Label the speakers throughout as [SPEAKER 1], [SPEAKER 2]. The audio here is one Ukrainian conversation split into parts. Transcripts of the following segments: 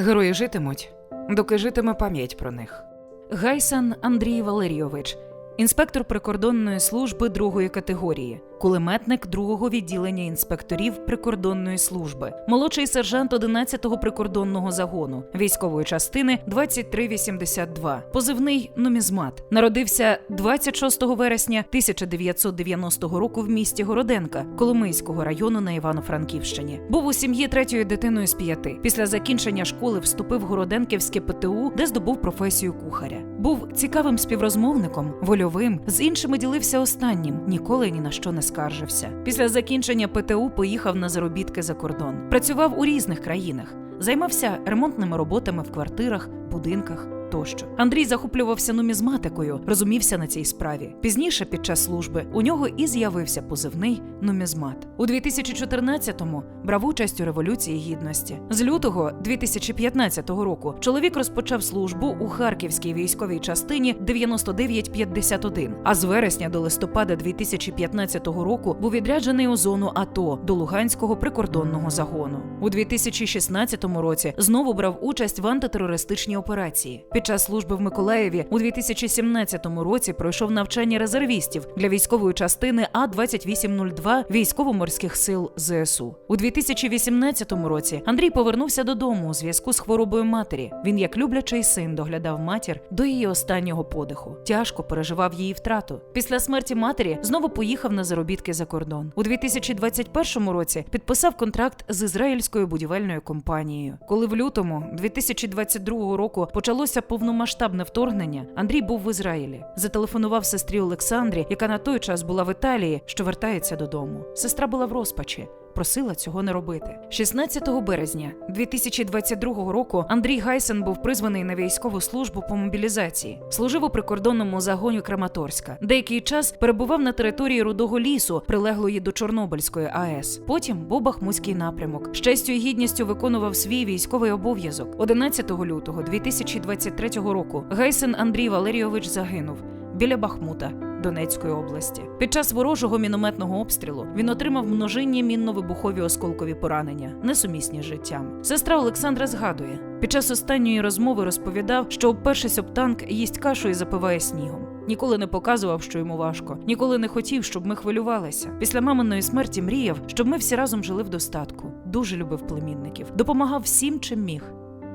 [SPEAKER 1] Герої житимуть, доки житиме пам'ять про них. Гайсан Андрій Валерійович, інспектор прикордонної служби другої категорії, кулеметник другого відділення інспекторів прикордонної служби, молодший сержант 11-го прикордонного загону військової частини 2382, позивний нумізмат. Народився 26 вересня 1990 року в місті Городенка Коломийського району на Івано-Франківщині. Був у сім'ї третьою дитиною з п'яти. Після закінчення школи вступив в Городенківське ПТУ, де здобув професію кухаря. Був цікавим співрозмовником, вольовим, з іншими ділився останнім, ніколи ні на що не скаржився. Після закінчення ПТУ поїхав на заробітки за кордон. Працював у різних країнах, займався ремонтними роботами в квартирах, будинках. Тощо Андрій захоплювався нумізматикою, розумівся на цій справі. Пізніше, під час служби, у нього і з'явився позивний нумізмат. У 2014-му брав участь у революції гідності. З лютого 2015 року чоловік розпочав службу у харківській військовій частині 9951, А з вересня до листопада 2015 року був відряджений у зону АТО до Луганського прикордонного загону. У 2016 році знову брав участь в антитерористичній операції. Під час служби в Миколаєві у 2017 році пройшов навчання резервістів для військової частини А 2802 військово-морських сил ЗСУ. У 2018 році Андрій повернувся додому у зв'язку з хворобою матері. Він, як люблячий син, доглядав матір до її останнього подиху. Тяжко переживав її втрату. Після смерті матері знову поїхав на заробітки за кордон. У 2021 році підписав контракт з ізраїльською будівельною компанією. Коли в лютому 2022 року почалося повномасштабне вторгнення, Андрій був в Ізраїлі. Зателефонував сестрі Олександрі, яка на той час була в Італії, що вертається додому. Сестра була в розпачі. Просила цього не робити. 16 березня 2022 року Андрій Гайсен був призваний на військову службу по мобілізації. Служив у прикордонному загоні Краматорська. Деякий час перебував на території Рудого лісу, прилеглої до Чорнобильської АЕС. Потім був Бахмутський напрямок. З честю і гідністю виконував свій військовий обов'язок. 11 лютого 2023 року Гайсен Андрій Валерійович загинув біля Бахмута. Донецької області під час ворожого мінометного обстрілу він отримав множинні мінно-вибухові осколкові поранення, несумісні з життям. Сестра Олександра згадує, під час останньої розмови розповідав, що обпершись об танк, їсть кашу і запиває снігом. Ніколи не показував, що йому важко, ніколи не хотів, щоб ми хвилювалися. Після маминої смерті мріяв, щоб ми всі разом жили в достатку. Дуже любив племінників, допомагав всім, чим міг.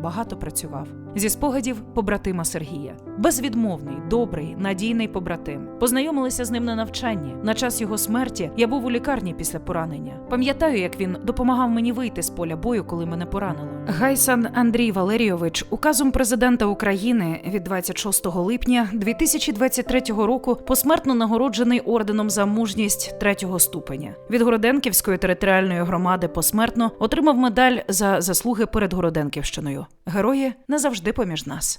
[SPEAKER 1] Багато працював зі спогадів побратима Сергія. Безвідмовний, добрий, надійний побратим. Познайомилися з ним на навчанні. На час його смерті я був у лікарні після поранення. Пам'ятаю, як він допомагав мені вийти з поля бою, коли мене поранило. Гайсан Андрій Валерійович указом президента України від 26 липня 2023 року посмертно нагороджений орденом за мужність третього ступеня. Від Городенківської територіальної громади посмертно отримав медаль за заслуги перед Городенківщиною. Герої назавжди поміж нас.